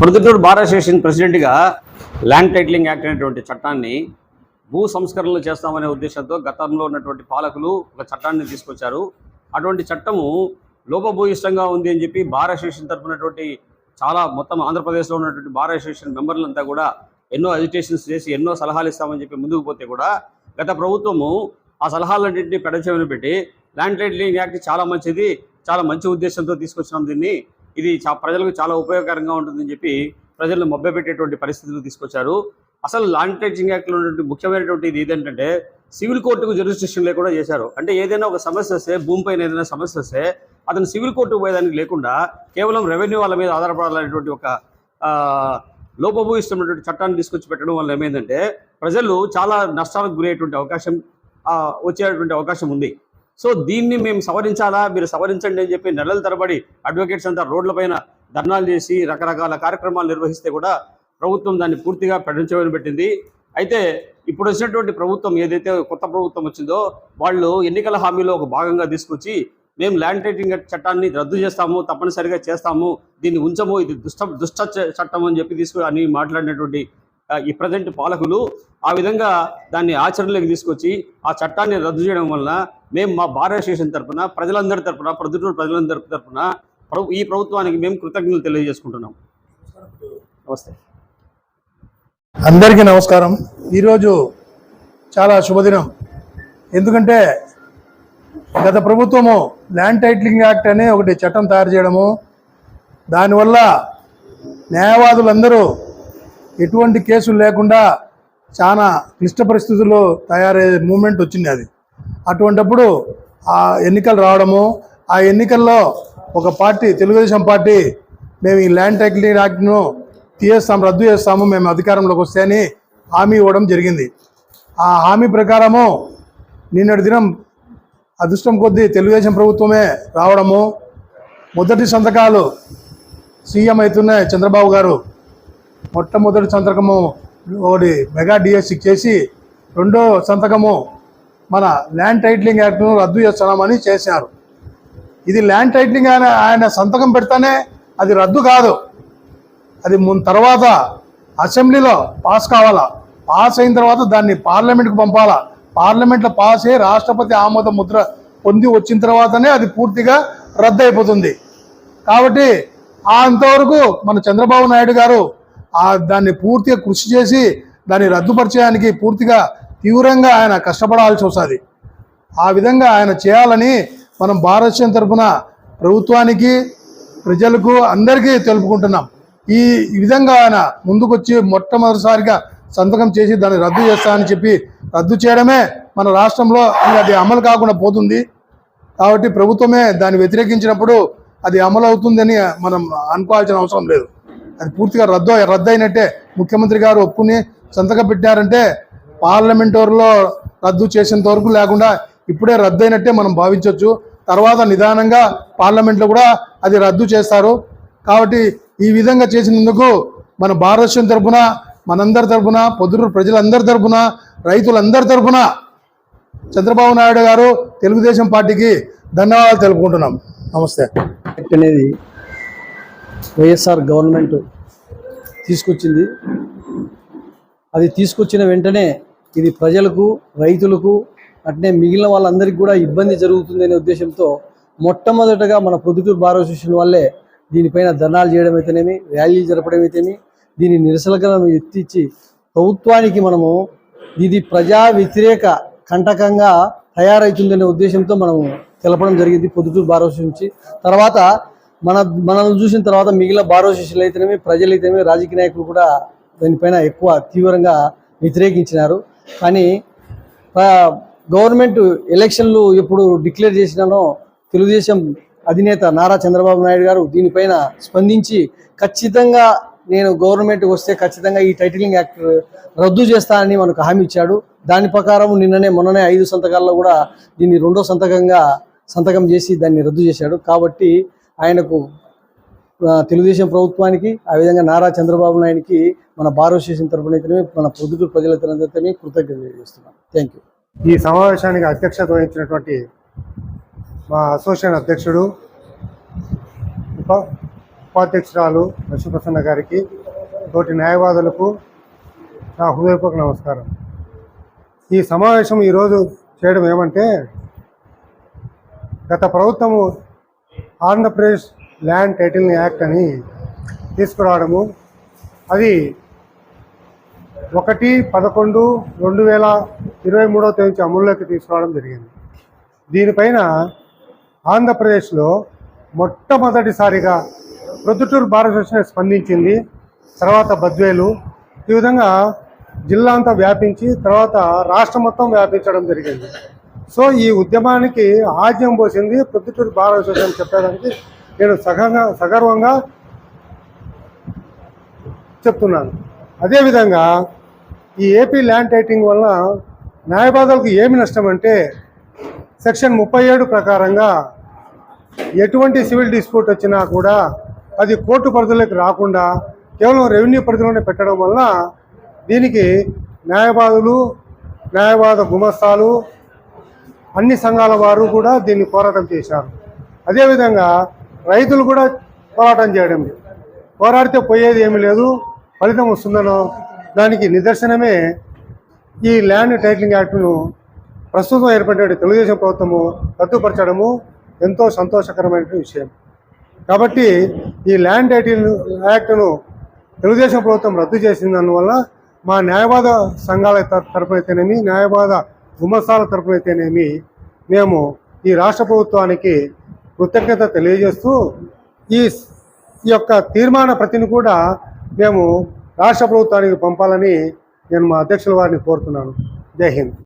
Proddatur bar association ప్రెసిడెంట్గా land titling act అనేటువంటి చట్టాన్ని భూ సంస్కరణలు చేస్తామనే ఉద్దేశంతో గతంలో ఉన్నటువంటి పాలకులు ఒక చట్టాన్ని తీసుకొచ్చారు. అటువంటి చట్టము లోపభూయిష్టంగా ఉంది అని చెప్పి బార్ అసోసియేషన్ తరపునటువంటి చాలా మొత్తం ఆంధ్రప్రదేశ్లో ఉన్నటువంటి బార్ అసోసియేషన్ మెంబర్లంతా కూడా ఎన్నో అజిటేషన్స్ చేసి ఎన్నో సలహాలు ఇస్తామని చెప్పి ముందుకు పోతే కూడా గత ప్రభుత్వము ఆ సలహాలన్నింటినీ పెడచెవిన పెట్టి ల్యాండ్ టైటిలింగ్ యాక్ట్ చాలా మంచిది చాలా మంచి ఉద్దేశంతో తీసుకొచ్చినాం దీన్ని. ఇది చా ప్రజలకు చాలా ఉపయోగకరంగా ఉంటుందని చెప్పి ప్రజలను మభ్యపెట్టేటువంటి పరిస్థితులు తీసుకొచ్చారు. అసలు ల్యాండ్ టైటిలింగ్ యాక్ట్లో ఉన్నటువంటి ముఖ్యమైనటువంటి ఇది ఏంటంటే సివిల్ కోర్టుకు జ్యూరిస్డిక్షన్ లేకుండా చేశారు. అంటే ఏదైనా ఒక సమస్య వస్తే భూమిపైన ఏదైనా సమస్య వస్తే అతను సివిల్ కోర్టుకు పోయేదానికి లేకుండా కేవలం రెవెన్యూ వాళ్ళ మీద ఆధారపడాలనేటువంటి ఒక లోపభూయిస్తున్నటువంటి చట్టాన్ని తీసుకొచ్చి పెట్టడం వల్ల ఏమైందంటే ప్రజలు చాలా నష్టాలకు గురయ్యేటువంటి అవకాశం వచ్చేటువంటి అవకాశం ఉంది. సో దీన్ని మేము సవరించాలా? మీరు సవరించండి అని చెప్పి నెలల తరబడి అడ్వకేట్స్ అంతా రోడ్లపైన ధర్నాలు చేసి రకరకాల కార్యక్రమాలు నిర్వహిస్తే కూడా ప్రభుత్వం దాన్ని పూర్తిగా ప్రకటించమని పెట్టింది. అయితే ఇప్పుడు వచ్చినటువంటి ప్రభుత్వం ఏదైతే కొత్త ప్రభుత్వం వచ్చిందో వాళ్ళు ఎన్నికల హామీలో ఒక భాగంగా తీసుకొచ్చి మేము ల్యాండ్ టైటింగ్ చట్టాన్ని రద్దు చేస్తాము తప్పనిసరిగా చేస్తాము దీన్ని ఉంచము ఇది దుష్ట దుష్ట చట్టం అని చెప్పి తీసుకు అని మాట్లాడినటువంటి ఈ ప్రజెంట్ పాలకులు ఆ విధంగా దాన్ని ఆచరణలోకి తీసుకొచ్చి ఆ చట్టాన్ని రద్దు చేయడం వలన మేము మా భారత అసోసియేషన్ తరపున ప్రజలందరి తరపున ప్రొద్దుటూరు ప్రజలందరి తరపున ఈ ప్రభుత్వానికి మేము కృతజ్ఞతలు తెలియజేసుకుంటున్నాం. నమస్తే. అందరికీ నమస్కారం. ఈరోజు చాలా శుభదినం. ఎందుకంటే గత ప్రభుత్వము ల్యాండ్ టైటిలింగ్ యాక్ట్ అనే ఒకటి చట్టం తయారు చేయడము దానివల్ల న్యాయవాదులందరూ ఎటువంటి కేసులు లేకుండా చాలా క్లిష్ట పరిస్థితుల్లో తయారయ్యే మూమెంట్ వచ్చింది అది. అటువంటప్పుడు ఆ ఎన్నికలు రావడము ఆ ఎన్నికల్లో ఒక పార్టీ తెలుగుదేశం పార్టీ మేము ఈ ల్యాండ్ టైటిలింగ్ యాక్ట్ను తీయేస్తాం రద్దు చేస్తాము మేము అధికారంలోకి వస్తే అని హామీ ఇవ్వడం జరిగింది. ఆ హామీ ప్రకారము నిన్నటి దినం అదృష్టం కొద్దీ తెలుగుదేశం ప్రభుత్వమే రావడము. మొదటి సంతకాలు సీఎం అవుతున్నాయి చంద్రబాబు గారు మొట్టమొదటి సంతకము ఒకటి మెగా డిఎస్సి చేసి రెండో సంతకము మన ల్యాండ్ టైటిలింగ్ యాక్ట్ను రద్దు చేస్తున్నామని చేశారు. ఇది ల్యాండ్ టైటిలింగ్ ఆయన ఆయన సంతకం పెడితేనే అది రద్దు కాదు. అది మున్ తర్వాత అసెంబ్లీలో పాస్ కావాలా? పాస్ అయిన తర్వాత దాన్ని పార్లమెంట్కి పంపాలా? పార్లమెంట్లో పాస్ అయ్యి రాష్ట్రపతి ఆమోద ముద్ర పొంది వచ్చిన తర్వాతనే అది పూర్తిగా రద్దు అయిపోతుంది కాబట్టి అంతవరకు మన చంద్రబాబు నాయుడు గారు దాన్ని పూర్తిగా కృషి చేసి దాన్ని రద్దుపరిచేయడానికి పూర్తిగా తీవ్రంగా ఆయన కష్టపడాల్సి వస్తుంది. ఆ విధంగా ఆయన చేయాలని మనం భారతదేశం తరఫున ప్రభుత్వానికి ప్రజలకు అందరికీ తెలుపుకుంటున్నాం. ఈ ఈ విధంగా ఆయన ముందుకొచ్చి మొట్టమొదటిసారిగా సంతకం చేసి దాన్ని రద్దు చేస్తానని చెప్పి రద్దు చేయడమే మన రాష్ట్రంలో అది అమలు కాకుండా పోతుంది. కాబట్టి ప్రభుత్వమే దాన్ని వ్యతిరేకించినప్పుడు అది అమలు అవుతుందని మనం అనుకోవాల్సిన అవసరం లేదు. అది పూర్తిగా రద్దు రద్దు అయినట్టే ముఖ్యమంత్రి గారు ఒప్పుకుని సంతకం పెట్టారంటే పార్లమెంటోర్లో రద్దు చేసేంత వరకు లేకుండా ఇప్పుడే రద్దు అయినట్టే మనం భావించవచ్చు తర్వాత నిదానంగా పార్లమెంట్లో కూడా అది రద్దు చేస్తారు. కాబట్టి ఈ విధంగా చేసినందుకు మన భారతదేశం తరపున మనందరి తరపున పొద్దురు ప్రజలందరి తరఫున రైతులందరి తరపున చంద్రబాబు నాయుడు గారు తెలుగుదేశం పార్టీకి ధన్యవాదాలు తెలుపుకుంటున్నాం. నమస్తే. అనేది వైఎస్ఆర్ గవర్నమెంట్ తీసుకొచ్చింది. అది తీసుకొచ్చిన వెంటనే ఇది ప్రజలకు రైతులకు అట్నే మిగిలిన వాళ్ళందరికీ కూడా ఇబ్బంది జరుగుతుంది అనే ఉద్దేశంతో మొట్టమొదటగా మన ప్రొద్దుటూరు బార్ అసోసియేషన్ వల్లే దీనిపైన ధర్నాలు చేయడం అయితేనేమి ర్యాలీలు జరపడం అయితేమి దీని నిరసనలను ఎత్తిచ్చి ప్రభుత్వానికి మనము ఇది ప్రజా వ్యతిరేక కంటకంగా తయారవుతుందనే ఉద్దేశంతో మనం తెలపడం జరిగింది పొద్దుటూరు బార్ అసోసియేషన్ నుంచి. తర్వాత మన మనల్ని చూసిన తర్వాత మిగిలిన బార్ అసోసియేషన్లు అయితేనేమి ప్రజలైతేనేమి రాజకీయ నాయకులు కూడా దానిపైన ఎక్కువ తీవ్రంగా వ్యతిరేకించినారు. కానీ గవర్నమెంట్ ఎలక్షన్లు ఎప్పుడు డిక్లేర్ చేసినానో తెలుగుదేశం అధినేత నారా చంద్రబాబు నాయుడు గారు దీనిపైన స్పందించి ఖచ్చితంగా నేను గవర్నమెంట్కి వస్తే ఖచ్చితంగా ఈ టైటిలింగ్ యాక్ట్ రద్దు చేస్తానని మనకు హామీ ఇచ్చాడు. దాని ప్రకారం నిన్ననే మొన్ననే ఐదు సంతకాల్లో కూడా దీన్ని రెండో సంతకంగా సంతకం చేసి దాన్ని రద్దు చేశాడు. కాబట్టి ఆయనకు తెలుగుదేశం ప్రభుత్వానికి ఆ విధంగా నారా చంద్రబాబు నాయుడికి మన భారతదేశం తరపున మన పొద్దుటూరు ప్రజల తరపున కృతజ్ఞతలు చేస్తున్నాం థ్యాంక్ యూ ఈ సమావేశానికి అధ్యక్షత వహించినటువంటి మా అసోసియేషన్ అధ్యక్షుడు ఉప ఉపాధ్యక్షురాలు లక్ష్మీప్రసన్న గారికి తోటి న్యాయవాదులకు నా హృదయపూర్వక నమస్కారం. ఈ సమావేశం ఈరోజు చేయడం ఏమంటే గత ప్రభుత్వము ఆంధ్రప్రదేశ్ ల్యాండ్ టైటిల్ యాక్ట్ అని తీసుకురావడము. అది ఒకటి పదకొండు రెండు వేల ఇరవై మూడవ తేదీ నుంచి అమల్లోకి తీసుకురావడం జరిగింది. దీనిపైన ఆంధ్రప్రదేశ్లో మొట్టమొదటిసారిగా ప్రొద్దుటూరు భారత అసోసియేషన్ స్పందించింది. తర్వాత బద్వేలు. ఈ విధంగా జిల్లా అంతా వ్యాపించి తర్వాత రాష్ట్రం మొత్తం వ్యాపించడం జరిగింది. సో ఈ ఉద్యమానికి ఆజ్యం పోసింది ప్రొద్దుటూరు భారత అసోసియేషన్ చెప్పడానికి నేను సగంగా సగర్వంగా చెప్తున్నాను. అదేవిధంగా ఈ ఏపీ ల్యాండ్ టైటింగ్ వల్ల న్యాయవాదులకు ఏమి నష్టం అంటే సెక్షన్ ముప్పై ఏడు ప్రకారంగా ఎటువంటి సివిల్ డిస్ప్యూట్ వచ్చినా కూడా అది కోర్టు పరిధిలోకి రాకుండా కేవలం రెవెన్యూ పరిధిలోనే పెట్టడం వల్ల దీనికి న్యాయవాదులు న్యాయవాద గుమస్తాలు అన్ని సంఘాల వారు కూడా దీన్ని పోరాటం చేశారు. అదేవిధంగా రైతులు కూడా పోరాటం చేయడం లేదు. పోరాడితే పోయేది ఏమీ లేదు ఫలితం వస్తుందనో దానికి నిదర్శనమే ఈ ల్యాండ్ టైటిలింగ్ యాక్ట్ను ప్రస్తుతం ఏర్పడిన తెలుగుదేశం ప్రభుత్వము రద్దుపరచడము ఎంతో సంతోషకరమైన విషయం కాబట్టి ఈ ల్యాండ్ టైటిల్ యాక్ట్ను తెలుగుదేశం ప్రభుత్వం రద్దు చేసినందువల్ల మా న్యాయవాద సంఘాల తరపునైతేనేమి న్యాయవాద గుమస్తాల తరపునైతేనేమి మేము ఈ రాష్ట్ర ప్రభుత్వానికి కృతజ్ఞత తెలియజేస్తూ ఈ ఈ యొక్క తీర్మాన ప్రతిని కూడా మేము రాష్ట్ర ప్రభుత్వానికి పంపాలని నేను మా అధ్యక్షుల వారిని కోరుతున్నాను. జై హింద్.